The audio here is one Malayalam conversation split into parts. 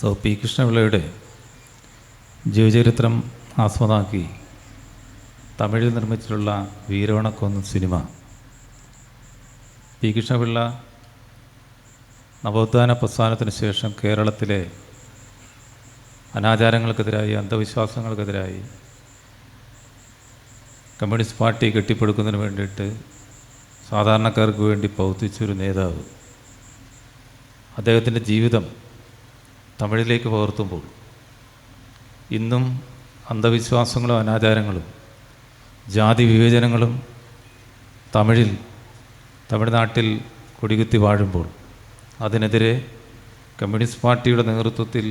സോ പി കൃഷ്ണപിള്ളയുടെ ജീവചരിത്രം ആസ്പദമാക്കി തമിഴിൽ നിർമ്മിച്ചിട്ടുള്ള വീരവണക്കൊന്ന് സിനിമ. പി കൃഷ്ണപിള്ള നവോത്ഥാന പ്രസ്ഥാനത്തിന് ശേഷം കേരളത്തിലെ അനാചാരങ്ങൾക്കെതിരായി അന്ധവിശ്വാസങ്ങൾക്കെതിരായി കമ്മ്യൂണിസ്റ്റ് പാർട്ടി കെട്ടിപ്പടുക്കുന്നതിന് വേണ്ടിയിട്ട് സാധാരണക്കാർക്ക് വേണ്ടി പ്രവർത്തിച്ചൊരു നേതാവ്. അദ്ദേഹത്തിന്റെ ജീവിതം തമിഴിലേക്ക് പകർത്തുമ്പോൾ ഇന്നും അന്ധവിശ്വാസങ്ങളും അനാചാരങ്ങളും ജാതി വിവേചനങ്ങളും തമിഴിൽ തമിഴ്നാട്ടിൽ കൊടികുത്തി വാഴുമ്പോൾ അതിനെതിരെ കമ്മ്യൂണിസ്റ്റ് പാർട്ടിയുടെ നേതൃത്വത്തിൽ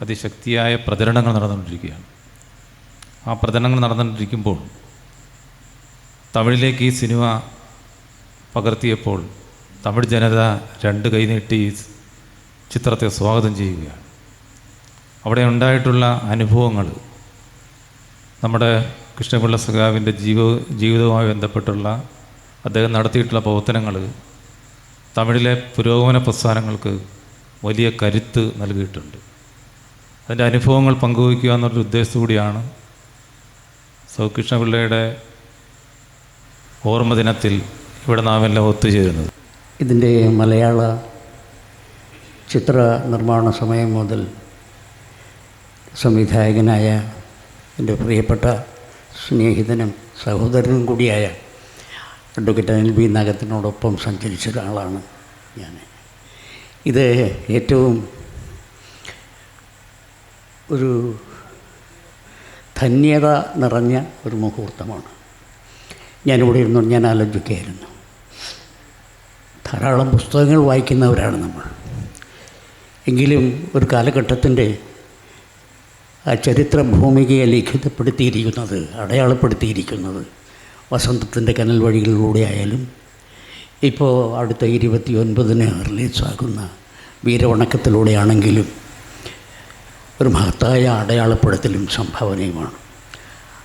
അതിശക്തിയായ പ്രചരണങ്ങൾ നടന്നുകൊണ്ടിരിക്കുകയാണ്. ആ പ്രചരണങ്ങൾ നടന്നുകൊണ്ടിരിക്കുമ്പോൾ തമിഴിലേക്ക് ഈ സിനിമ പകർത്തിയപ്പോൾ തമിഴ് ജനത രണ്ട് കൈനീട്ടി ചിത്രത്തെ സ്വാഗതം ചെയ്യുകയാണ്. അവിടെ ഉണ്ടായിട്ടുള്ള അനുഭവങ്ങൾ നമ്മുടെ കൃഷ്ണപിള്ള സഖാവിന്റെ ജീവ ജീവിതവുമായി ബന്ധപ്പെട്ടുള്ള അദ്ദേഹം നടത്തിയിട്ടുള്ള പ്രവർത്തനങ്ങൾ തമിഴിലെ പുരോഗമന പ്രസ്ഥാനങ്ങൾക്ക് വലിയ കരുത്ത് നൽകിയിട്ടുണ്ട്. അതിന്റെ അനുഭവങ്ങൾ പങ്കുവയ്ക്കുക എന്നൊരു ഉദ്ദേശത്തോടെയാണ് സൗ കൃഷ്ണപിള്ളയുടെ ഓർമ്മ ദിനത്തിൽ ഇവിടെ നാം എല്ലാം ഒത്തുചേരുന്നത്. ഇതിന്റെ മലയാള ചിത്ര നിർമ്മാണ സമയം മുതൽ സംവിധായകനായ എന്റെ പ്രിയപ്പെട്ട സ്നേഹിതനും സഹോദരനും കൂടിയായ അഡ്വക്കേറ്റ് അനിൽ ബി നാഗത്തിനോടൊപ്പം സഞ്ചരിച്ച ഒരാളാണ് ഞാൻ. ഇത് ഏറ്റവും ഒരു ധന്യത നിറഞ്ഞ ഒരു മുഹൂർത്തമാണ്. ഞാനിവിടെ ഇരുന്നു ഞാൻ ആലോചിക്കുകയായിരുന്നു. ധാരാളം പുസ്തകങ്ങൾ വായിക്കുന്നവരാണ് നമ്മൾ. എങ്കിലും ഒരു കാലഘട്ടത്തിന്റെ ആ ചരിത്ര ഭൂമികയെ ലിഖിതപ്പെടുത്തിയിരിക്കുന്നത് അടയാളപ്പെടുത്തിയിരിക്കുന്നത് വസന്തത്തിന്റെ കനൽ വഴികളിലൂടെ ആയാലും ഇപ്പോൾ അടുത്ത ഇരുപത്തി ഒൻപതിന് റിലീസാകുന്ന വീരവണക്കത്തിലൂടെയാണെങ്കിലും ഒരു മഹത്തായ അടയാളപ്പെടുത്തലും സംഭാവനയുമാണ്.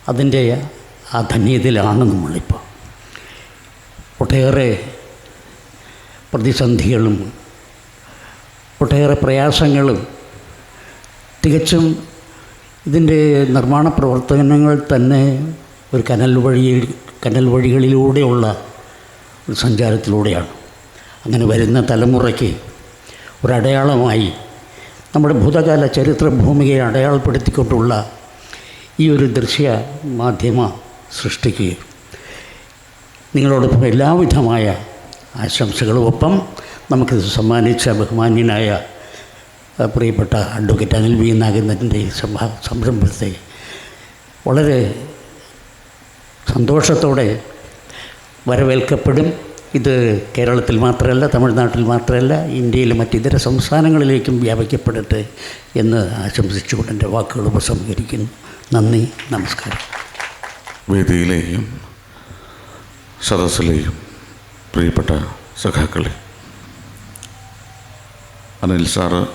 അതിന്റെ ആ ധന്യതയിലാണ് നമ്മളിപ്പോൾ. ഒട്ടേറെ പ്രതിസന്ധികളും ഒട്ടേറെ പ്രയാസങ്ങളും തികച്ചും ഇതിന്റെ നിർമ്മാണ പ്രവർത്തനങ്ങൾ തന്നെ ഒരു കനൽ വഴി കനൽ വഴികളിലൂടെയുള്ള ഒരു സഞ്ചാരത്തിലൂടെയാണ്. അങ്ങനെ വരുന്ന തലമുറയ്ക്ക് ഒരടയാളമായി നമ്മുടെ ഭൂതകാല ചരിത്ര ഭൂമികയെ അടയാളപ്പെടുത്തിക്കൊണ്ടുള്ള ഈ ഒരു ദൃശ്യ മാധ്യമ സൃഷ്ടിക്കുകയും നിങ്ങളോടൊപ്പം എല്ലാവിധമായ ആശംസകളും. ഒപ്പം നമുക്കിത് സമ്മാനിച്ച ബഹുമാന്യനായ പ്രിയപ്പെട്ട അഡ്വക്കേറ്റ് അനിൽ വി നാഗേന്ദ്രന്റെ സംരംഭത്തെ വളരെ സന്തോഷത്തോടെ വരവേൽക്കപ്പെടും. ഇത് കേരളത്തിൽ മാത്രമല്ല തമിഴ്നാട്ടിൽ മാത്രമല്ല ഇന്ത്യയിലെ മറ്റിതര സംസ്ഥാനങ്ങളിലേക്കും വ്യാപിക്കപ്പെടട്ടെ എന്ന് ആശംസിച്ചുകൊണ്ട് എന്റെ വാക്കുകൾ ഉപസംഹരിക്കുന്നു. നന്ദി നമസ്കാരം. വേദിയിലെയും സദസ്സിലെയും പ്രിയപ്പെട്ട സഖാക്കളെ അനിൽ സാറ്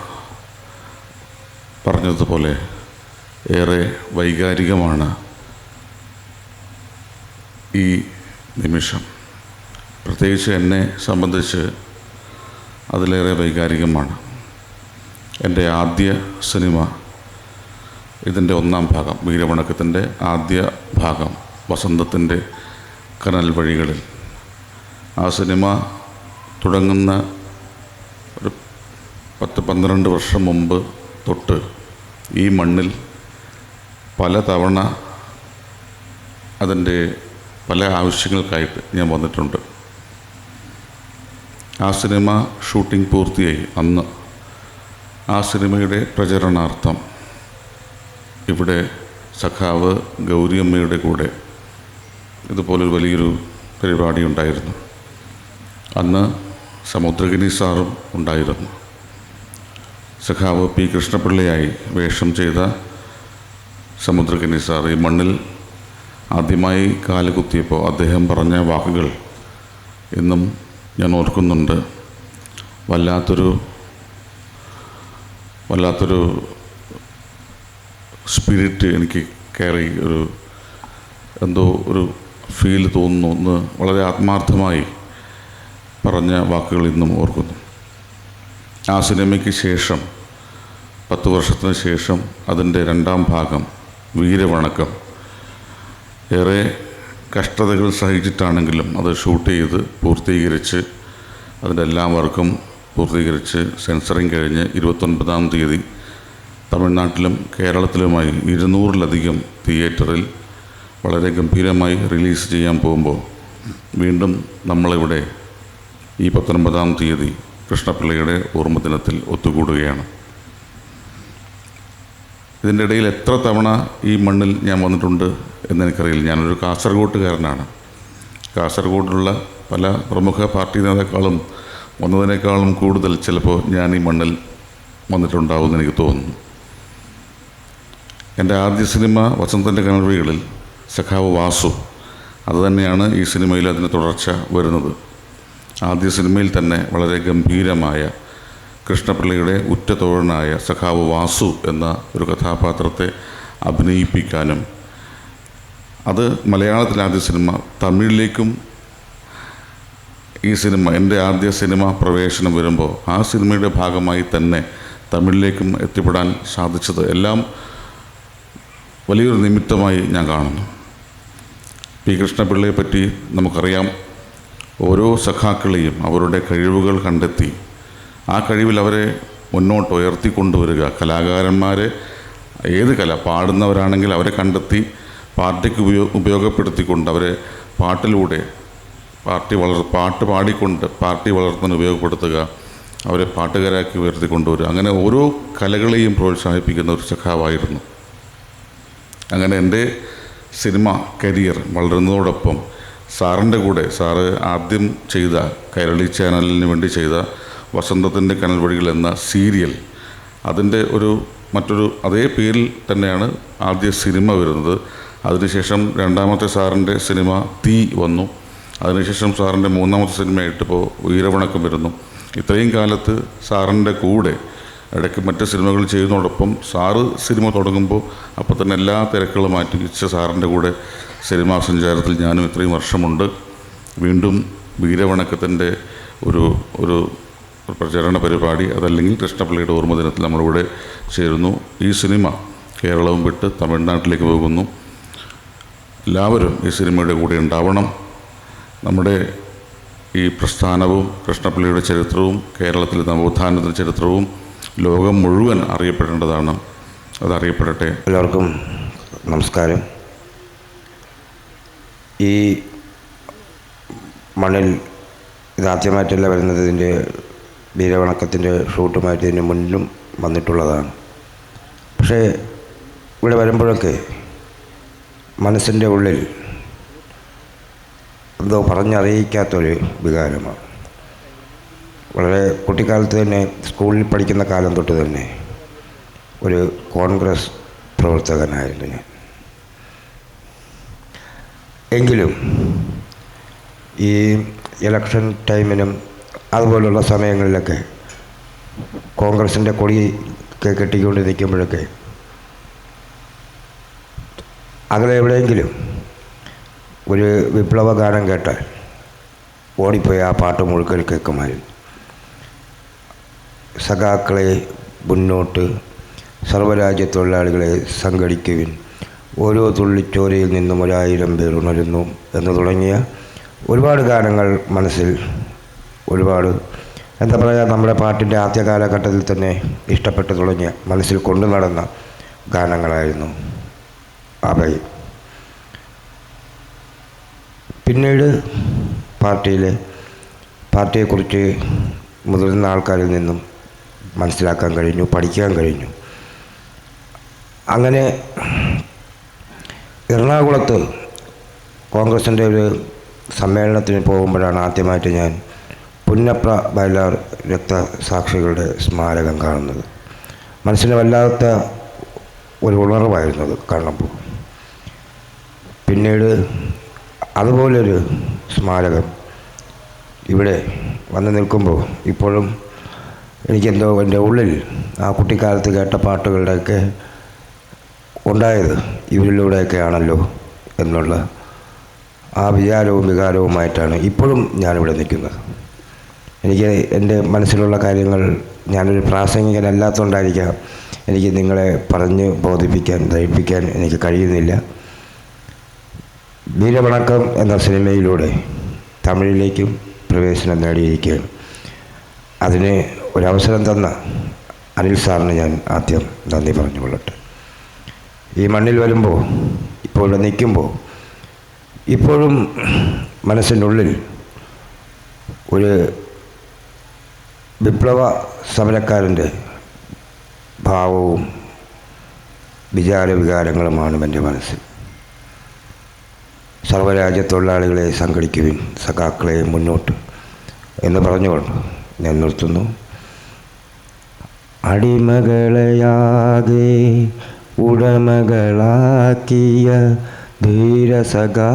പറഞ്ഞതുപോലെ ഏറെ വൈകാരികമാണ് ഈ നിമിഷം. പ്രത്യേകിച്ച് എന്നെ സംബന്ധിച്ച് അതിലേറെ വൈകാരികമാണ്. എന്റെ ആദ്യ സിനിമ ഇതിന്റെ ഒന്നാം ഭാഗം വീരവണക്കത്തിന്റെ ആദ്യ ഭാഗം വസന്തത്തിന്റെ കനൽ വഴികളിൽ. ആ സിനിമ തുടങ്ങുന്ന പത്ത് പന്ത്രണ്ട് വർഷം മുമ്പ് തൊട്ട് ഈ മണ്ണിൽ പലതവണ അതിന്റെ പല ആവശ്യങ്ങൾക്കായിട്ട് ഞാൻ വന്നിട്ടുണ്ട്. ആ സിനിമ ഷൂട്ടിംഗ് പൂർത്തിയായി. അന്ന് ആ സിനിമയുടെ പ്രചരണാർത്ഥം ഇവിടെ സഖാവ് ഗൗരിയമ്മയുടെ കൂടെ ഇതുപോലൊരു വലിയൊരു പരിപാടി ഉണ്ടായിരുന്നു. അന്ന് സമുദ്രഗിനി സാറും ഉണ്ടായിരുന്നു. സഖാവ് പി കൃഷ്ണപിള്ളയായി വേഷം ചെയ്ത സമുദ്രകനി സാർ ഈ മണ്ണിൽ ആദ്യമായി കാലുകുത്തിയപ്പോൾ അദ്ദേഹം പറഞ്ഞ വാക്കുകൾ ഇന്നും ഞാൻ ഓർക്കുന്നുണ്ട്. വല്ലാത്തൊരു വല്ലാത്തൊരു സ്പിരിറ്റ് എനിക്ക് കയറി ഒരു എന്തോ ഒരു ഫീൽ തോന്നുന്നു എന്ന് വളരെ ആത്മാർത്ഥമായി പറഞ്ഞ വാക്കുകൾ ഇന്നും ഓർക്കുന്നു. ആ സിനിമയ്ക്ക് ശേഷം പത്ത് വർഷത്തിന് ശേഷം അതിന്റെ രണ്ടാം ഭാഗം വീരവണക്കം. ഏറെ കഷ്ടതകൾ സഹിച്ചിട്ടാണെങ്കിലും അത് ഷൂട്ട് ചെയ്ത് പൂർത്തീകരിച്ച് അതിന്റെ എല്ലാ വർക്കും പൂർത്തീകരിച്ച് സെൻസറിങ് കഴിഞ്ഞ് ഇരുപത്തൊൻപതാം തീയതി തമിഴ്നാട്ടിലും കേരളത്തിലുമായി ഇരുന്നൂറിലധികം തിയേറ്ററിൽ വളരെ ഗംഭീരമായി റിലീസ് ചെയ്യാൻ പോകുമ്പോൾ വീണ്ടും നമ്മളിവിടെ ഈ പത്തൊൻപതാം തീയതി കൃഷ്ണപിള്ളയുടെ ഓർമ്മദിനത്തിൽ ഒത്തുകൂടുകയാണ്. ഇതിന്റെ ഇടയിൽ എത്ര തവണ ഈ മണ്ണിൽ ഞാൻ വന്നിട്ടുണ്ട് എന്നെനിക്കറിയില്ല. ഞാനൊരു കാസർഗോട്ടുകാരനാണ്. കാസർഗോഡിലുള്ള പല പ്രമുഖ പാർട്ടി നേതാക്കളും വന്നതിനേക്കാളും കൂടുതൽ ചിലപ്പോൾ ഞാൻ ഈ മണ്ണിൽ വന്നിട്ടുണ്ടാവുമെന്ന് എനിക്ക് തോന്നുന്നു. എന്റെ ആദ്യ സിനിമ വസന്തന്റെ കനവികളിൽ സഖാവ് വാസു. അതുതന്നെയാണ് ഈ സിനിമയിൽ അതിന് തുടർച്ച വരുന്നത്. ആദ്യ സിനിമയിൽ തന്നെ വളരെ ഗംഭീരമായ കൃഷ്ണപിള്ളയുടെ ഉറ്റതോഴനായ സഖാവ് വാസു എന്ന ഒരു കഥാപാത്രത്തെ അഭിനയിപ്പിക്കാനും അത് മലയാളത്തിലെ ആദ്യ സിനിമ തമിഴിലേക്കും ഈ സിനിമ എന്റെ ആദ്യ സിനിമ പ്രവേശനം വരുമ്പോൾ ആ സിനിമയുടെ ഭാഗമായി തന്നെ തമിഴിലേക്കും എത്തിപ്പെടാൻ സാധിച്ചത് എല്ലാം വലിയൊരു നിമിത്തമായി ഞാൻ കാണുന്നു. പി കൃഷ്ണപിള്ളയെ പറ്റി നമുക്കറിയാം. ഓരോ സഖാക്കളെയും അവരുടെ കഴിവുകൾ കണ്ടെത്തി ആ കഴിവിൽ അവരെ മുന്നോട്ട് ഉയർത്തിക്കൊണ്ടുവരിക കലാകാരന്മാരെ ഏത് കല പാടുന്നവരാണെങ്കിൽ അവരെ കണ്ടെത്തി പാർട്ടിക്ക് ഉപയോ ഉപയോഗപ്പെടുത്തിക്കൊണ്ട് അവരെ പാട്ടിലൂടെ പാർട്ടി വളർ പാട്ട് പാടിക്കൊണ്ട് പാർട്ടി വളർത്തുന്നതിന് ഉപയോഗപ്പെടുത്തുക അവരെ പാട്ടുകാരാക്കി ഉയർത്തിക്കൊണ്ടുവരിക അങ്ങനെ ഓരോ കലകളെയും പ്രോത്സാഹിപ്പിക്കുന്ന ഒരു സഖാവായിരുന്നു. അങ്ങനെ എന്റെ സിനിമ കരിയർ വളരുന്നതോടൊപ്പം സാറിന്റെ കൂടെ സാറ് ആദ്യം ചെയ്ത കൈരളി ചാനലിന് വേണ്ടി ചെയ്ത വസന്തത്തിന്റെ കനൽ വഴികൾ എന്ന സീരിയൽ അതിന്റെ ഒരു മറ്റൊരു അതേ പേരിൽ തന്നെയാണ് ആദ്യ സിനിമ വരുന്നത്. അതിനുശേഷം രണ്ടാമത്തെ സാറിന്റെ സിനിമ തീ വന്നു. അതിനുശേഷം സാറിന്റെ മൂന്നാമത്തെ സിനിമയായിട്ട് ഇപ്പോൾ ഉയരവണക്കം വരുന്നു. ഇത്രയും കാലത്ത് സാറിന്റെ കൂടെ ഇടയ്ക്ക് മറ്റ് സിനിമകൾ ചെയ്യുന്നതോടൊപ്പം സാറ് സിനിമ തുടങ്ങുമ്പോൾ അപ്പോൾ തന്നെ എല്ലാ തിരക്കുകളും മാറ്റി വെച്ച സാറിന്റെ കൂടെ സിനിമാ സഞ്ചാരത്തിൽ ഞാനും ഇത്രയും വർഷമുണ്ട്. വീണ്ടും വീരവണക്കത്തിന്റെ ഒരു ഒരു പ്രചരണ പരിപാടി അതല്ലെങ്കിൽ കൃഷ്ണപിള്ളിയുടെ ഓർമ്മദിനത്തിൽ നമ്മളിവിടെ ചേരുന്നു. ഈ സിനിമ കേരളവും വിട്ട് തമിഴ്നാട്ടിലേക്ക് പോകുന്നു. എല്ലാവരും ഈ സിനിമയുടെ കൂടെ ഉണ്ടാവണം. നമ്മുടെ ഈ പ്രസ്ഥാനവും കൃഷ്ണപിള്ളിയുടെ ചരിത്രവും കേരളത്തിലെ നവോത്ഥാനത്തിന്റെ ചരിത്രവും ലോകം മുഴുവൻ അറിയപ്പെടേണ്ടതാണ്. അതറിയപ്പെടട്ടെ. എല്ലാവർക്കും നമസ്കാരം. ഈ മണ്ണിൽ ഇതാദ്യമായിട്ടല്ല വരുന്നത് ഇതിന്റെ വീരവണക്കത്തിന്റെ ഷൂട്ടുമായിട്ട് ഇതിന് മുന്നിലും വന്നിട്ടുള്ളതാണ്. പക്ഷേ ഇവിടെ വരുമ്പോഴൊക്കെ മനസ്സിന്റെ ഉള്ളിൽ എന്തോ പറഞ്ഞറിയിക്കാത്തൊരു വികാരമാണ്. വളരെ കുട്ടിക്കാലത്ത് തന്നെ സ്കൂളിൽ പഠിക്കുന്ന കാലം തൊട്ട് തന്നെ ഒരു കോൺഗ്രസ് പ്രവർത്തകനായിരുന്നു ഞാൻ. എങ്കിലും ഈ ഇലക്ഷൻ ടൈമിനും അതുപോലുള്ള സമയങ്ങളിലൊക്കെ കോൺഗ്രസിന്റെ കൊടി കെട്ടിക്കൊണ്ട് നിൽക്കുമ്പോഴൊക്കെ അകലെ എവിടെയെങ്കിലും ഒരു വിപ്ലവ ഗാനം കേട്ടാൽ ഓടിപ്പോയി ആ പാട്ട് മുഴുക്കൽ കേൾക്കുമായിരുന്നു. സഖാക്കളെ മുന്നോട്ട് സർവരാജ്യ തൊഴിലാളികളെ സംഘടിക്കുവിൻ. ഓരോ തുള്ളിച്ചോരയിൽ നിന്നും ഒരായിരം പേർ ഉണരുന്നു എന്ന് തുടങ്ങിയ ഒരുപാട് ഗാനങ്ങൾ മനസ്സിൽ ഒരുപാട് എന്താ പറയുക നമ്മുടെ പാട്ടിന്റെ ആദ്യ കാലഘട്ടത്തിൽ തന്നെ ഇഷ്ടപ്പെട്ടു തുടങ്ങിയ മനസ്സിൽ കൊണ്ടു നടന്ന ഗാനങ്ങളായിരുന്നു അവയിൽ. പിന്നീട് പാർട്ടിയിലെ പാർട്ടിയെക്കുറിച്ച് മുതിർന്ന ആൾക്കാരിൽ നിന്നും മനസ്സിലാക്കാൻ കഴിഞ്ഞു പഠിക്കാൻ കഴിഞ്ഞു. അങ്ങനെ എറണാകുളത്ത് കോൺഗ്രസിന്റെ ഒരു സമ്മേളനത്തിന് പോകുമ്പോഴാണ് ആദ്യമായിട്ട് ഞാൻ പുന്നപ്ര വയലാർ രക്തസാക്ഷികളുടെ സ്മാരകം കാണുന്നത്. മനസ്സിന് വല്ലാത്ത ഒരു ഉണർവായിരുന്നു അത് കാണുമ്പോൾ. പിന്നീട് അതുപോലൊരു സ്മാരകം ഇവിടെ വന്ന് നിൽക്കുമ്പോൾ ഇപ്പോഴും എനിക്കെന്തോ എന്റെ ഉള്ളിൽ ആ കുട്ടിക്കാലത്ത് കേട്ട പാട്ടുകളുടെയൊക്കെ ഉണ്ടായത് ഇവരിലൂടെയൊക്കെ ആണല്ലോ എന്നുള്ള ആ വിചാരവും വികാരവുമായിട്ടാണ് ഇപ്പോഴും ഞാനിവിടെ നിൽക്കുന്നത്. എനിക്ക് എന്റെ മനസ്സിലുള്ള കാര്യങ്ങൾ ഞാനൊരു പ്രാസംഗികനല്ലാത്തതുകൊണ്ടായിരിക്കാം എനിക്ക് നിങ്ങളെ പറഞ്ഞ് ബോധിപ്പിക്കാൻ ധരിപ്പിക്കാൻ എനിക്ക് കഴിയുന്നില്ല. വീരവണക്കം എന്ന സിനിമയിലൂടെ തമിഴിലേക്കും പ്രവേശനം നേടിയിരിക്കുകയാണ്. അതിന് ഒരവസരം തന്ന അനിൽ സാറിന് ഞാൻ ആദ്യം നന്ദി പറഞ്ഞുകൊള്ളട്ടെ. ഈ മണ്ണിൽ വരുമ്പോൾ ഇപ്പോൾ നിൽക്കുമ്പോൾ ഇപ്പോഴും മനസ്സിനുള്ളിൽ ഒരു വിപ്ലവ സമരക്കാരന്റെ ഭാവവും വിചാര വികാരങ്ങളുമാണ് എന്റെ മനസ്സിൽ. സർവരാജ്യ തൊഴിലാളികളെ സംഘടിക്കുവിൻ സഖാക്കളെ മുന്നോട്ട് എന്ന് പറഞ്ഞുകൊണ്ട് ഞാൻ നിർത്തുന്നു. അടിമകളെയാകെ ഉടമകളാക്കിയ ധീരസഖാവേ.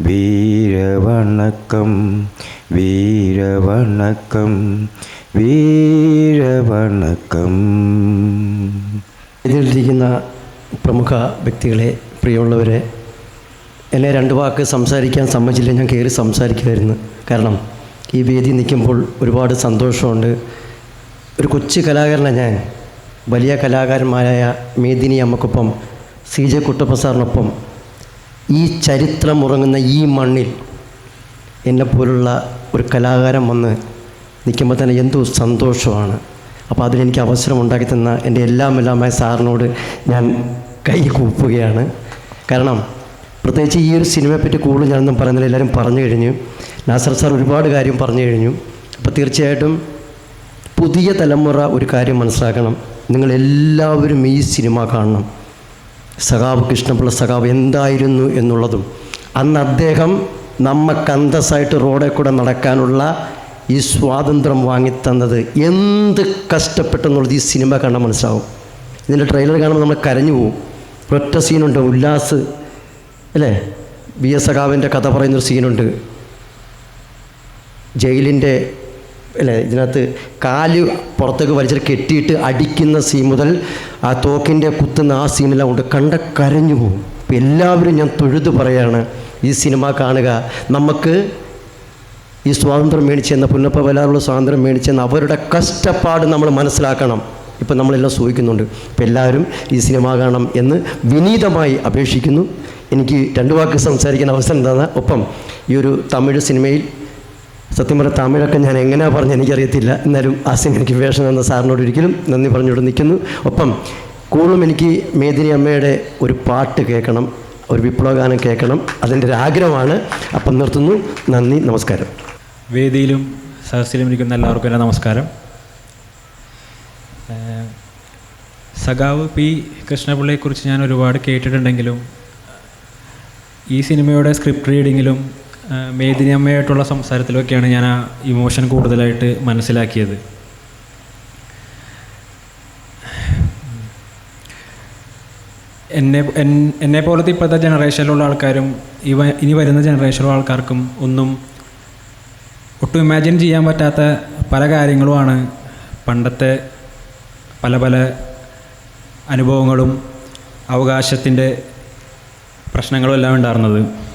വീരവണക്കം വീരവണക്കം വീരവണക്കം. ഇതിലിരിക്കുന്ന പ്രമുഖ വ്യക്തികളെ പ്രിയമുള്ളവരെ എന്നെ രണ്ട് വാക്ക് സംസാരിക്കാൻ സമ്മതിച്ചില്ല ഞാൻ കയറി സംസാരിക്കുമായിരുന്നു കാരണം ഈ വേദി നിൽക്കുമ്പോൾ ഒരുപാട് സന്തോഷമുണ്ട്. ഒരു കൊച്ചു കലാകാരനാണ് ഞാൻ. വലിയ കലാകാരന്മാരായ മേദിനി അമ്മക്കൊപ്പം സി ജെ കുട്ടപ്പ സാറിനൊപ്പം ഈ ചരിത്രം ഉറങ്ങുന്ന ഈ മണ്ണിൽ എന്നെപ്പോലുള്ള ഒരു കലാകാരൻ വന്ന് നിൽക്കുമ്പോൾ തന്നെ എന്തോ സന്തോഷമാണ്. അപ്പോൾ അതിനെനിക്ക് അവസരം ഉണ്ടാക്കി തന്ന എന്റെ എല്ലാം എല്ലാമായ സാറിനോട് ഞാൻ കൈ കൂപ്പുകയാണ്. കാരണം പ്രത്യേകിച്ച് ഈ ഒരു സിനിമയെപ്പറ്റി കൂടുതൽ ഞാനൊന്നും പറയുന്നില്ല. എല്ലാവരും പറഞ്ഞു കഴിഞ്ഞു. നാസർ സാർ ഒരുപാട് കാര്യം പറഞ്ഞു കഴിഞ്ഞു. അപ്പോൾ തീർച്ചയായിട്ടും പുതിയ തലമുറ ഒരു കാര്യം മനസ്സിലാക്കണം. നിങ്ങളെല്ലാവരും ഈ സിനിമ കാണണം. സഖാവ് കൃഷ്ണപിള്ള സഖാവ് എന്തായിരുന്നു എന്നുള്ളതും. അന്ന് അദ്ദേഹം നമ്മക്ക് അന്തസ്സായിട്ട് റോഡിൽ കൂടെ നടക്കാനുള്ള ഈ സ്വാതന്ത്ര്യം വാങ്ങിത്തന്നത് എന്ത് കഷ്ടപ്പെട്ടെന്നുള്ളത് ഈ സിനിമ കണ്ടാൽ മനസ്സിലാവും. ഇതിന്റെ ട്രെയിലർ കാണുമ്പോൾ നമ്മൾ കരഞ്ഞു പോകും. ഒറ്റ സീനുണ്ട് ഉല്ലാസ് അല്ലേ? ബി എസ് സഖാവിന്റെ കഥ പറയുന്നൊരു സീനുണ്ട്. ജയിലിന്റെ അല്ലേ ഇതിനകത്ത് കാൽ പുറത്തേക്ക് വലിച്ചിട്ട് കെട്ടിയിട്ട് അടിക്കുന്ന സീൻ മുതൽ ആ തോക്കിന്റെ കുത്തുന്ന ആ സീനെല്ലാം കൊണ്ട് കണ്ട കരഞ്ഞു പോകും. എല്ലാവരും ഞാൻ തൊഴുതു പറയാണ് ഈ സിനിമ കാണുക. നമുക്ക് ഈ സ്വാതന്ത്ര്യം മേടിച്ചെന്ന പുന്നപ്പ വല്ലാറുള്ള സ്വാതന്ത്ര്യം മേടിച്ചെന്ന അവരുടെ കഷ്ടപ്പാട് നമ്മൾ മനസ്സിലാക്കണം. ഇപ്പം നമ്മളെല്ലാം സൂചിക്കുന്നുണ്ട് അപ്പം എല്ലാവരും ഈ സിനിമ കാണണം എന്ന് വിനീതമായി അപേക്ഷിക്കുന്നു. എനിക്ക് രണ്ട് വാക്ക് സംസാരിക്കാൻ അവസരം തന്ന ഒപ്പം ഈ ഒരു തമിഴ് സിനിമയിൽ സത്യം പറഞ്ഞ തമിഴൊക്കെ ഞാൻ എങ്ങനെയാണ് പറഞ്ഞ് എനിക്കറിയത്തില്ല. എന്നാലും ആ സിനിമ എനിക്ക് വേഷം തന്ന സാറിനോട് ഒരിക്കലും നന്ദി പറഞ്ഞുകൊണ്ട് നിൽക്കുന്നു. ഒപ്പം കൂടുതലും എനിക്ക് മേദിനി അമ്മയുടെ ഒരു പാട്ട് കേൾക്കണം ഒരു വിപ്ലവഗാനം കേൾക്കണം. അതിന്റെ ഒരു ആഗ്രഹമാണ്. അപ്പം നിർത്തുന്നു. നന്ദി നമസ്കാരം. വേദിയിലും സദസ്സിലും ഇരിക്കുന്ന എല്ലാവർക്കും എന്റെ നമസ്കാരം. സഖാവ് പി കൃഷ്ണപിള്ളയെക്കുറിച്ച് ഞാൻ ഒരുപാട് കേട്ടിട്ടുണ്ടെങ്കിലും ഈ സിനിമയുടെ സ്ക്രിപ്റ്റ് റീഡിങ്ങിലും മേദിനി അമ്മയായിട്ടുള്ള സംസാരത്തിലൊക്കെയാണ് ഞാൻ ആ ഇമോഷൻ കൂടുതലായിട്ട് മനസ്സിലാക്കിയത്. എന്നെ എന്നെ പോലത്തെ ഇപ്പോഴത്തെ ജനറേഷനിലുള്ള ആൾക്കാരും ഇവ ഇനി വരുന്ന ജനറേഷനിലുള്ള ആൾക്കാർക്കും ഒന്നും ഒട്ടും ഇമാജിൻ ചെയ്യാൻ പറ്റാത്ത പല കാര്യങ്ങളുമാണ് പണ്ടത്തെ പല പല അനുഭവങ്ങളും അവകാശത്തിന്റെ പ്രശ്നങ്ങളും എല്ലാം ഉണ്ടായിരുന്നത്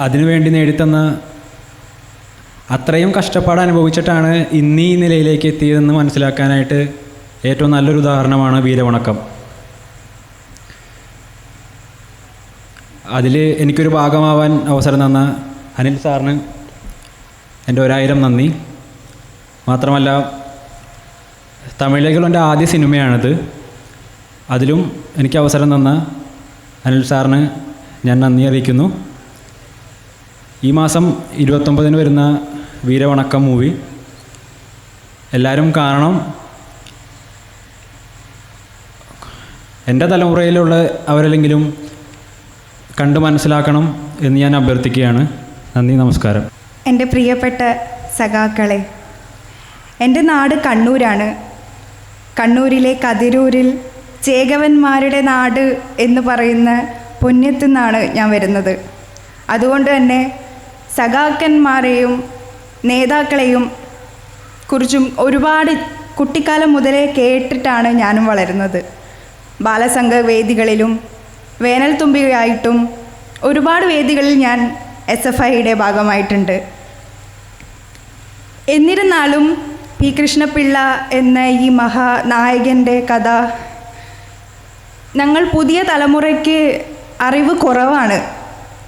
അതിനുവേണ്ടി നേടിത്തന്ന അത്രയും കഷ്ടപ്പാട് അനുഭവിച്ചിട്ടാണ് ഇന്ന് ഈ നിലയിലേക്ക് എത്തിയതെന്ന് മനസ്സിലാക്കാനായിട്ട് ഏറ്റവും നല്ലൊരു ഉദാഹരണമാണ് വീരവണക്കം. അതിൽ എനിക്കൊരു ഭാഗമാവാൻ അവസരം തന്ന അനിൽ സാറിന് എന്റെ ഒരായിരം നന്ദി. മാത്രമല്ല തമിഴിലേക്കുള്ള എന്റെ ആദ്യ സിനിമയാണിത്. അതിലും എനിക്ക് അവസരം തന്ന അനിൽ സാറിന് ഞാൻ നന്ദി അറിയിക്കുന്നു. ഈ മാസം ഇരുപത്തൊമ്പതിന് വരുന്ന വീരവണക്കം മൂവി. എല്ലാവരും കാണണം. എന്റെ തലമുറയിലുള്ള അവരല്ലെങ്കിലും കണ്ടു മനസ്സിലാക്കണം എന്ന് ഞാൻ അഭ്യർത്ഥിക്കുകയാണ്. നന്ദി നമസ്കാരം. എന്റെ പ്രിയപ്പെട്ട സഖാക്കളെ എന്റെ നാട് കണ്ണൂരാണ്. കണ്ണൂരിലെ കതിരൂരിൽ ചേകവന്മാരുടെ നാട് എന്ന് പറയുന്ന പുണ്യത്തു നിന്നാണ് ഞാൻ വരുന്നത്. അതുകൊണ്ട് തന്നെ സഖാക്കന്മാരെയും നേതാക്കളെയും കുറിച്ചും ഒരുപാട് കുട്ടിക്കാലം മുതലേ കേട്ടിട്ടാണ് ഞാനും വളരുന്നത്. ബാലസംഘ വേദികളിലും വേനൽത്തുമ്പിയായിട്ടും ഒരുപാട് വേദികളിൽ ഞാൻ എസ് എഫ് ഐയുടെ ഭാഗമായിട്ടുണ്ട്. എന്നിരുന്നാലും പി കൃഷ്ണപിള്ള എന്ന ഈ മഹാനായകന്റെ കഥ ഞങ്ങൾ പുതിയ തലമുറയ്ക്ക് അറിവ് കുറവാണ്.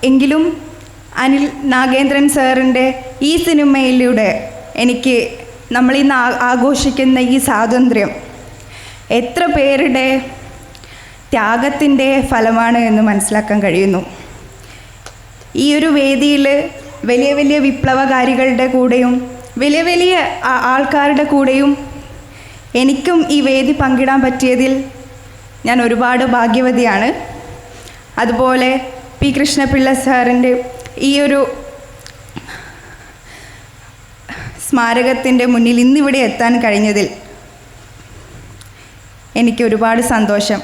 എങ്കിലും അനിൽ നാഗേന്ദ്രൻ സാറിന്റെ ഈ സിനിമയിലൂടെ എനിക്ക് നമ്മളിന്ന് ആഘോഷിക്കുന്ന ഈ സ്വാതന്ത്ര്യം എത്ര പേരുടെ ത്യാഗത്തിന്റെ ഫലമാണ് എന്ന് മനസ്സിലാക്കാൻ കഴിയുന്നു. ഈ ഒരു വേദിയിൽ വലിയ വലിയ വിപ്ലവകാരികളുടെ കൂടെയും വലിയ വലിയ ആൾക്കാരുടെ കൂടെയും എനിക്കും ഈ വേദി പങ്കിടാൻ പറ്റിയതിൽ ഞാൻ ഒരുപാട് ഭാഗ്യവതിയാണ്. അതുപോലെ പി കൃഷ്ണപിള്ള സാറിന്റെ ഈ ഒരു സ്മാരകത്തിന്റെ മുന്നിൽ ഇന്നിവിടെ എത്താൻ കഴിഞ്ഞതിൽ എനിക്ക് ഒരുപാട് സന്തോഷം.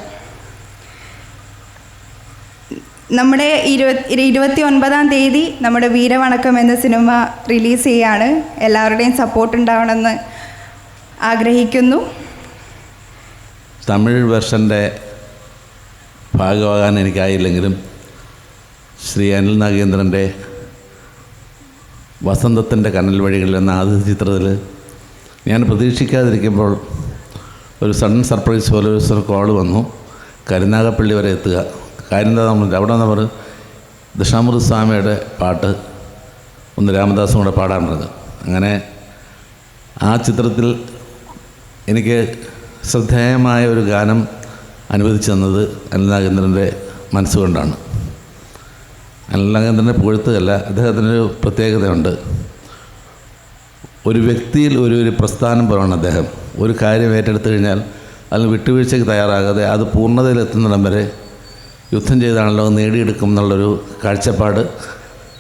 നമ്മുടെ ഇരുപത്തി ഇരുപത്തി ഒൻപതാം തീയതി നമ്മുടെ വീരവണക്കം എന്ന സിനിമ റിലീസ് ചെയ്യാണ്. എല്ലാവരുടെയും സപ്പോർട്ട് ഉണ്ടാവണമെന്ന് ആഗ്രഹിക്കുന്നു. തമിഴ് വെർഷന്റെ ഭാഗമാകാൻ എനിക്കായില്ലെങ്കിലും ശ്രീ അനിൽ നാഗേന്ദ്രന്റെ വസന്തത്തിന്റെ കനൽ വഴികളിൽ എന്ന ആദ്യ ചിത്രത്തിൽ ഞാൻ പ്രതീക്ഷിക്കാതിരിക്കുമ്പോൾ ഒരു സഡൻ സർപ്രൈസ് പോലെ ഒരു കോൾ വന്നു. കരുനാഗപ്പള്ളി വരെ എത്തുക. കാര്യം എന്താ നമ്മൾ അവിടെ പറഞ്ഞ് ദശാമൃത സ്വാമിയുടെ പാട്ട് ഒന്ന് രാമദാസും കൂടെ പറഞ്ഞത് അങ്ങനെ ആ ചിത്രത്തിൽ എനിക്ക് ശ്രദ്ധേയമായ ഒരു ഗാനം അനുവദിച്ചു തന്നത് അനിൽ നാഗേന്ദ്രന്റെ മനസ്സുകൊണ്ടാണ്. അനിൽനാഗേന്ദ്രനെ പുകഴ്ത്തുകയല്ല. അദ്ദേഹത്തിനൊരു പ്രത്യേകതയുണ്ട്. ഒരു വ്യക്തിയിൽ ഒരു ഒരു പ്രസ്ഥാനം പോലാണ് അദ്ദേഹം. ഒരു കാര്യം ഏറ്റെടുത്തു കഴിഞ്ഞാൽ അതിന് വിട്ടുവീഴ്ചയ്ക്ക് തയ്യാറാകാതെ അത് പൂർണതയിലെത്തുന്നിടം വരെ യുദ്ധം ചെയ്താണല്ലോ നേടിയെടുക്കും എന്നുള്ളൊരു കാഴ്ചപ്പാട്.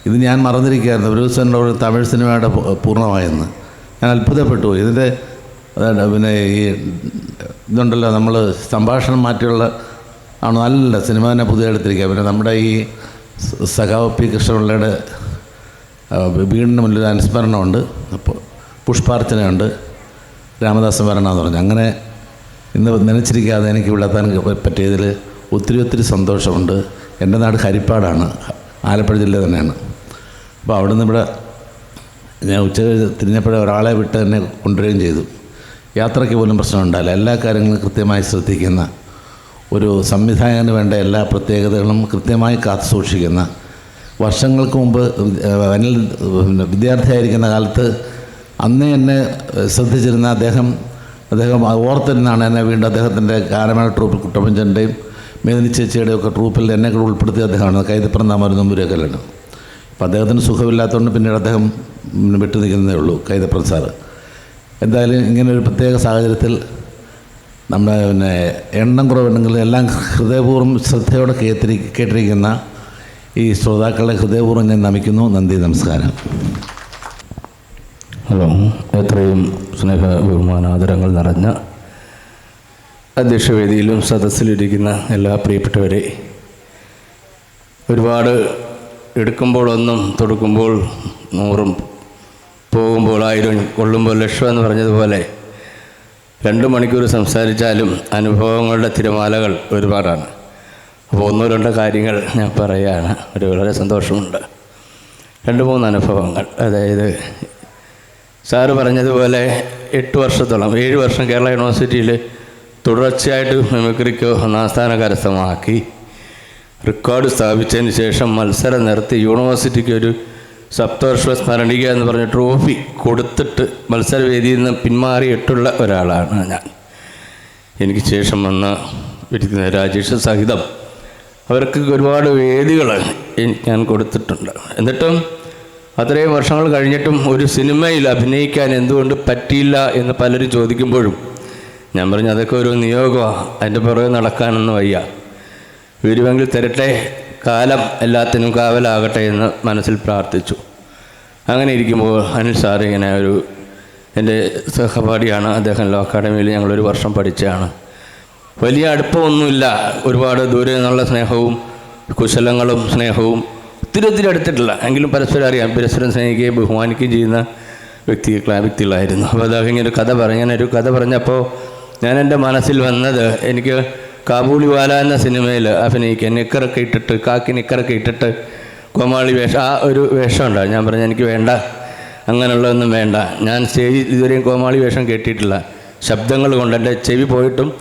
ഇത് ഞാൻ മറന്നിരിക്കുകയായിരുന്നു. ഒരു ദിവസം ഒരു തമിഴ് സിനിമയുടെ പൂർണമായെന്ന്. ഞാൻ അത്ഭുതപ്പെട്ടു. ഇതിന്റെ പിന്നെ ഈ ഇതുണ്ടല്ലോ നമ്മൾ സംഭാഷണം മാറ്റിയുള്ള ആണ് നല്ല സിനിമ തന്നെ പുതിയ എടുത്തിരിക്കുക. പിന്നെ നമ്മുടെ ഈ സഖാവ് പി കൃഷ്ണപിള്ളയുടെ വീടിന്റെ മുന്നിൽ അനുസ്മരണമുണ്ട്. അപ്പോൾ പുഷ്പാർച്ചനയുണ്ട്. രാമദാസൻ വരണമെന്ന് പറഞ്ഞു. അങ്ങനെ ഇന്ന് നനച്ചിരിക്കാതെ എനിക്ക് ഇവിടെ എത്താൻ പറ്റിയതിൽ ഒത്തിരി ഒത്തിരി സന്തോഷമുണ്ട്. എന്റെ നാട് ഹരിപ്പാടാണ്. ആലപ്പുഴ ജില്ല തന്നെയാണ്. അപ്പോൾ അവിടെ നിന്ന് ഇവിടെ ഞാൻ ഉച്ച തിരിഞ്ഞപ്പോഴേ ഒരാളെ വിട്ട് തന്നെ കൊണ്ടുവരികയും ചെയ്തു. യാത്രയ്ക്ക് പോലും പ്രശ്നമുണ്ടായില്ല. എല്ലാ കാര്യങ്ങളും കൃത്യമായി ശ്രദ്ധിക്കുന്ന ഒരു സംവിധായകന് വേണ്ട എല്ലാ പ്രത്യേകതകളും കൃത്യമായി കാത്തു സൂക്ഷിക്കുന്ന വർഷങ്ങൾക്ക് മുമ്പ് അനിൽ വിദ്യാർത്ഥിയായിരിക്കുന്ന കാലത്ത് അന്നേ എന്നെ ശ്രദ്ധിച്ചിരുന്ന അദ്ദേഹം അദ്ദേഹം ഓർത്തിരുന്നാണ് എന്നെ വീണ്ടും അദ്ദേഹത്തിന്റെ കാരമേള ട്രൂപ്പിൽ കുട്ടപ്പഞ്ചന്റെയും മേദിനി ചേച്ചിയുടെയും ഒക്കെ ട്രൂപ്പിൽ എന്നെ കൂടെ ഉൾപ്പെടുത്തിയ അദ്ദേഹമാണ്. കൈതപ്പുറം താമരനമ്പൂരൊക്കെയാണ് അപ്പോൾ അദ്ദേഹത്തിന് സുഖമില്ലാത്തതുകൊണ്ട് പിന്നീട് അദ്ദേഹം വിട്ടു നിൽക്കുന്നതേ ഉള്ളൂ കൈതപ്പുറം സാറ്. എന്തായാലും ഇങ്ങനെ ഒരു പ്രത്യേക സാഹചര്യത്തിൽ നമ്മുടെ പിന്നെ എണ്ണം കുറവുണ്ടെങ്കിൽ എല്ലാം ഹൃദയപൂർവം ശ്രദ്ധയോടെ കേട്ടിരി കേട്ടിരിക്കുന്ന ഈ ശ്രോതാക്കളെ ഹൃദയപൂർവം ഞാൻ നമിക്കുന്നു. നന്ദി നമസ്കാരം. ഹലോ എത്രയും സ്നേഹ ബഹുമാനാദരങ്ങൾ നിറഞ്ഞ അധ്യക്ഷവേദിയിലും സദസ്സിലിരിക്കുന്ന എല്ലാ പ്രിയപ്പെട്ടവരെ ഒരുപാട് എടുക്കുമ്പോഴൊന്നും തൊടുക്കുമ്പോൾ നൂറും പോകുമ്പോൾ ആയിരം കൊള്ളുമ്പോൾ ലക്ഷം എന്ന് പറഞ്ഞതുപോലെ രണ്ട് മണിക്കൂർ സംസാരിച്ചാലും അനുഭവങ്ങളുടെ തിരമാലകൾ ഒരുപാടാണ്. അപ്പോൾ ഒന്നോ രണ്ടോ കാര്യങ്ങൾ ഞാൻ പറയുകയാണ് ഒരു വളരെ സന്തോഷമുണ്ട്. രണ്ട് മൂന്ന് അനുഭവങ്ങൾ. അതായത് സാറ് പറഞ്ഞതുപോലെ എട്ട് വർഷത്തോളം ഏഴ് വർഷം കേരള യൂണിവേഴ്സിറ്റിയിൽ തുടർച്ചയായിട്ട് മിമിക്രിക്ക് ഒന്നാം സ്ഥാനം കരസ്ഥമാക്കി റെക്കോർഡ് സ്ഥാപിച്ചതിന് ശേഷം മത്സരം നിർത്തി. യൂണിവേഴ്സിറ്റിക്ക് ഒരു സപ്തവർഷ സ്മരണിക എന്ന് പറഞ്ഞ ട്രോഫി കൊടുത്തിട്ട് മത്സരവേദിയിൽ നിന്ന് പിന്മാറിയിട്ടുള്ള ഒരാളാണ് ഞാൻ. എനിക്ക് ശേഷം വന്ന ഇരിക്കുന്ന രാജേഷ് സഹിതം അവർക്ക് ഒരുപാട് വേദികൾ ഞാൻ കൊടുത്തിട്ടുണ്ട്. എന്നിട്ടും അത്രയും വർഷങ്ങൾ കഴിഞ്ഞിട്ടും ഒരു സിനിമയിൽ അഭിനയിക്കാൻ എന്തുകൊണ്ട് പറ്റിയില്ല എന്ന് പലരും ചോദിക്കുമ്പോഴും ഞാൻ പറഞ്ഞു അതൊക്കെ ഒരു നിയോഗമാണ് അതിന്റെ പുറകെ നടക്കാനൊന്നും വയ്യ. വരുമെങ്കിൽ തരട്ടെ. കാലം എല്ലാത്തിനും കാവലാകട്ടെ എന്ന് മനസ്സിൽ പ്രാർത്ഥിച്ചു. അങ്ങനെ ഇരിക്കുമ്പോൾ അനിൽ സാർ ഇങ്ങനെ ഒരു എന്റെ സഹപാഠിയാണ്. അദ്ദേഹം ലോ അക്കാഡമിയിൽ ഞങ്ങളൊരു വർഷം പഠിച്ചതാണ്. വലിയ അടുപ്പമൊന്നുമില്ല. ഒരുപാട് ദൂരെ നിന്നുള്ള സ്നേഹവും കുശലങ്ങളും സ്നേഹവും ഒത്തിരി ഒത്തിരി അടുത്തിട്ടില്ല. എങ്കിലും പരസ്പരം അറിയാം. പരസ്പരം സ്നേഹിക്കുകയും ബഹുമാനിക്കുകയും ചെയ്യുന്ന വ്യക്തി വ്യക്തികളായിരുന്നു. അപ്പോൾ അദ്ദേഹം ഇങ്ങനെ ഒരു കഥ പറഞ്ഞു. ഞാനൊരു കഥ പറഞ്ഞപ്പോൾ ഞാൻ എന്റെ മനസ്സിൽ വന്നത് എനിക്ക് കാബൂളിവാല എന്ന സിനിമയിൽ അഭിനയിക്കാൻ നിക്കറൊക്കെ ഇട്ടിട്ട് കാക്കി നിക്കറൊക്കെ ഇട്ടിട്ട് കോമാളി വേഷം ആ ഒരു വേഷം ഉണ്ടാവും ഞാൻ പറഞ്ഞു എനിക്ക് വേണ്ട. അങ്ങനെയുള്ളതൊന്നും വേണ്ട. ഞാൻ സ്റ്റേജിൽ ഇതുവരെയും കോമാളി വേഷം കേട്ടിട്ടില്ല. ശബ്ദങ്ങൾ കൊണ്ട് എന്റെ ചെവി പോയിട്ടും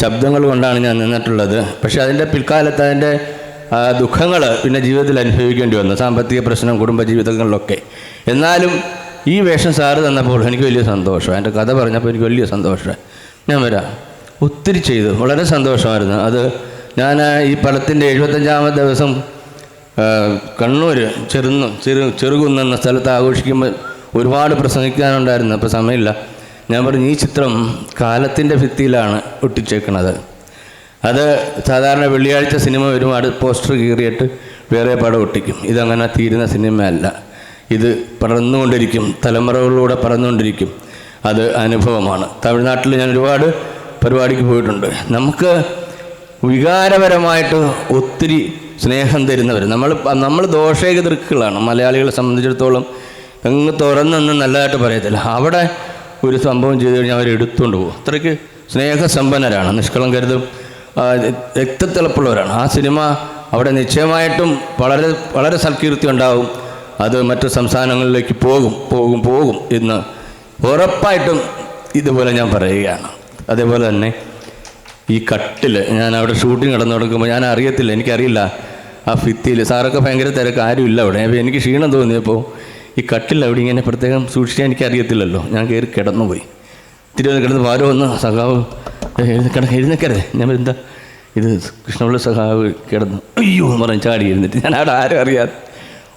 ശബ്ദങ്ങൾ കൊണ്ടാണ് ഞാൻ നിന്നിട്ടുള്ളത്. പക്ഷേ അതിന്റെ പിൽക്കാലത്ത് അതിന്റെ ദുഃഖങ്ങൾ പിന്നെ ജീവിതത്തിൽ അനുഭവിക്കേണ്ടി വന്നു. സാമ്പത്തിക പ്രശ്നം കുടുംബജീവിതങ്ങളിലൊക്കെ. എന്നാലും ഈ വേഷം സാറ് തന്നപ്പോൾ എനിക്ക് വലിയ സന്തോഷം. എന്റെ കഥ പറഞ്ഞപ്പോൾ എനിക്ക് വലിയ സന്തോഷം. ഞാൻ വരാം. ഒത്തിരി ചെയ്തു. വളരെ സന്തോഷമായിരുന്നു. അത് ഞാൻ ഈ പടത്തിന്റെ എഴുപത്തഞ്ചാമത്തെ ദിവസം കണ്ണൂർ ചെറുന്നു ചെറു ചെറുകുന്ന് എന്ന സ്ഥലത്ത് ആഘോഷിക്കുമ്പോൾ ഒരുപാട് പ്രസംഗിക്കാനുണ്ടായിരുന്നു. അപ്പോൾ സമയമില്ല. ഞാൻ പറഞ്ഞു ഈ ചിത്രം കാലത്തിന്റെ ഭിത്തിയിലാണ് ഒട്ടിച്ചേക്കണത്. അത് സാധാരണ വെള്ളിയാഴ്ച സിനിമ വരും പോസ്റ്റർ കീറിയിട്ട് വേറെ പടം ഒട്ടിക്കും. ഇതങ്ങനെ തീരുന്ന സിനിമയല്ല. ഇത് പറന്നുകൊണ്ടിരിക്കും തലമുറകളിലൂടെ പറന്നുകൊണ്ടിരിക്കും അത് അനുഭവമാണ്. തമിഴ്നാട്ടിൽ ഞാൻ ഒരുപാട് പരിപാടിക്ക് പോയിട്ടുണ്ട്. നമുക്ക് വികാരപരമായിട്ട് ഒത്തിരി സ്നേഹം തരുന്നവർ നമ്മൾ നമ്മൾ ദോഷേക ദൃക്കുകളാണ് മലയാളികളെ സംബന്ധിച്ചിടത്തോളം അങ്ങ് തുറന്നൊന്നും നല്ലതായിട്ട് പറയത്തില്ല. അവിടെ ഒരു സംഭവം ചെയ്തു കഴിഞ്ഞാൽ അവർ എടുത്തുകൊണ്ട് പോകും. അത്രയ്ക്ക് സ്നേഹസമ്പന്നരാണ്. നിഷ്കളങ്കരുതും കരുതും രക്തത്തിളപ്പുള്ളവരാണ്. ആ സിനിമ അവിടെ നിശ്ചയമായിട്ടും വളരെ വളരെ സൽകീർത്തി ഉണ്ടാവും. അത് മറ്റു സംസ്ഥാനങ്ങളിലേക്ക് പോകും പോകും പോകും എന്ന് ഉറപ്പായിട്ടും ഇതുപോലെ ഞാൻ പറയുകയാണ്. അതേപോലെ തന്നെ ഈ കട്ടിൽ ഞാൻ അവിടെ ഷൂട്ടിംഗ് നടന്നു തുടങ്ങുമ്പോൾ ഞാൻ അറിയത്തില്ല എനിക്കറിയില്ല ആ ഭിത്തിയിൽ സാറൊക്കെ ഭയങ്കര തിരക്ക് ആരുമില്ല അവിടെ. അപ്പോൾ എനിക്ക് ക്ഷീണം തോന്നിയപ്പോൾ ഈ കട്ടിൽ അവിടെ ഇങ്ങനെ പ്രത്യേകം സൂക്ഷിക്കാൻ എനിക്കറിയത്തില്ലല്ലോ. ഞാൻ കയറി കിടന്നുപോയി. തിരുവനന്തപുരം കിടന്ന് ആരോ ഒന്ന് സഖാവ് കിട എഴുന്നേക്കരുത്. ഞാൻ എന്താ ഇത് കൃഷ്ണപിള്ള സഖാവ് കിടന്നു. അയ്യോ എന്ന് പറഞ്ഞ് ചാടി എഴുന്നിട്ട് ഞാൻ അവിടെ ആരും അറിയാതെ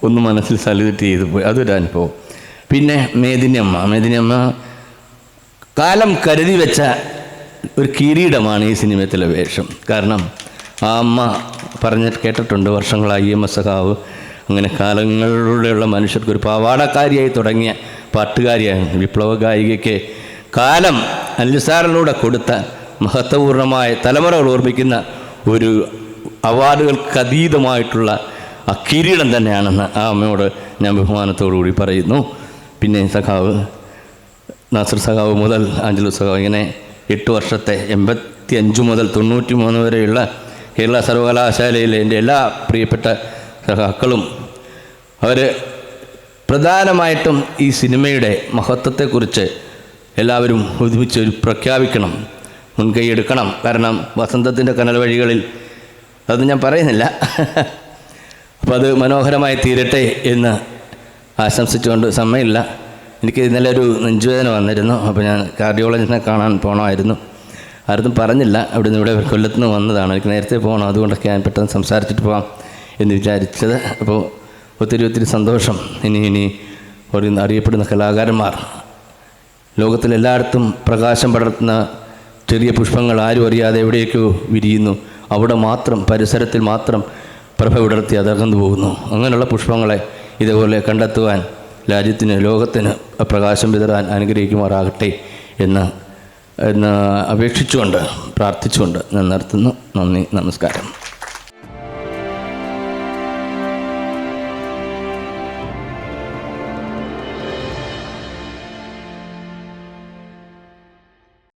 ഒന്ന് മനസ്സിൽ സല്യൂട്ട് ചെയ്ത് പോയി. അതൊരു അനുഭവം. പിന്നെ മേദിനിയമ്മ. മേദിനിയമ്മ കാലം കരുതി വെച്ച ഒരു കിരീടമാണ് ഈ സിനിമത്തിലെ വേഷം. കാരണം ആ അമ്മ പറഞ്ഞ് കേട്ടിട്ടുണ്ട് വർഷങ്ങളായി എം എസ് സഖാവ് അങ്ങനെ കാലങ്ങളിലൂടെയുള്ള മനുഷ്യർക്ക് ഒരു പാവാടക്കാരിയായി തുടങ്ങിയ പാട്ടുകാരിയാണ്. വിപ്ലവ ഗായികയ്ക്ക് കാലം അനിൽസാറിലൂടെ കൊടുത്ത മഹത്വപൂർണമായ തലമുറകൾ ഓർമ്മിക്കുന്ന ഒരു അവാർഡുകൾക്ക് അതീതമായിട്ടുള്ള ആ കിരീടം തന്നെയാണെന്ന് ആ അമ്മയോട് ഞാൻ ബഹുമാനത്തോടു കൂടി പറയുന്നു. പിന്നെ സഖാവ് നാസർ സഖാവ് മുതൽ ആഞ്ചലു സഖാവ് ഇങ്ങനെ എട്ട് വർഷത്തെ എൺപത്തി അഞ്ച് മുതൽ തൊണ്ണൂറ്റി മൂന്ന് വരെയുള്ള കേരള സർവകലാശാലയിലെ എന്റെ എല്ലാ പ്രിയപ്പെട്ട സഹാക്കളും അവർ പ്രധാനമായിട്ടും ഈ സിനിമയുടെ മഹത്വത്തെക്കുറിച്ച് എല്ലാവരും ഒരുമിച്ച് ഒരു പ്രഖ്യാപിക്കണം മുൻകൈ എടുക്കണം കാരണം വസന്തത്തിന്റെ കനൽ വഴികളിൽ അത് ഞാൻ പറയുന്നില്ല. അപ്പോൾ അത് മനോഹരമായി തീരട്ടെ എന്ന് ആശംസിച്ചുകൊണ്ട് സമയമില്ല. എനിക്ക് ഇന്നലെ ഒരു നെഞ്ചുവേദന വന്നിരുന്നു. അപ്പോൾ ഞാൻ കാർഡിയോളജിനെ കാണാൻ പോകണമായിരുന്നു ആരും പറഞ്ഞില്ല. അവിടെ നിന്ന് ഇവിടെ കൊല്ലത്ത് നിന്ന് വന്നതാണ്. എനിക്ക് നേരത്തെ പോകണം അതുകൊണ്ടൊക്കെ ഞാൻ പെട്ടെന്ന് സംസാരിച്ചിട്ട് പോകാം എന്ന് വിചാരിച്ചത്. അപ്പോൾ ഒത്തിരി ഒത്തിരി സന്തോഷം. ഇനി ഇനി ഒരു അറിയപ്പെടുന്ന കലാകാരന്മാർ. ലോകത്തിലെല്ലായിടത്തും പ്രകാശം പടർത്തുന്ന ചെറിയ പുഷ്പങ്ങൾ ആരും അറിയാതെ എവിടെയൊക്കെയോ വിരിയുന്നു. അവിടെ മാത്രം പരിസരത്തിൽ മാത്രം പ്രഭ വിടർത്തി അതകന്നു പോകുന്നു. അങ്ങനെയുള്ള പുഷ്പങ്ങളെ ഇതേപോലെ കണ്ടെത്തുവാൻ രാജ്യത്തിന് ലോകത്തിന് പ്രകാശം വിതരാൻ അനുഗ്രഹിക്കുമാറാകട്ടെ എന്ന് എന്ന് അപേക്ഷിച്ചുകൊണ്ട് പ്രാർത്ഥിച്ചുകൊണ്ട് ഞാൻ നിർത്തുന്നു. നന്ദി നമസ്കാരം.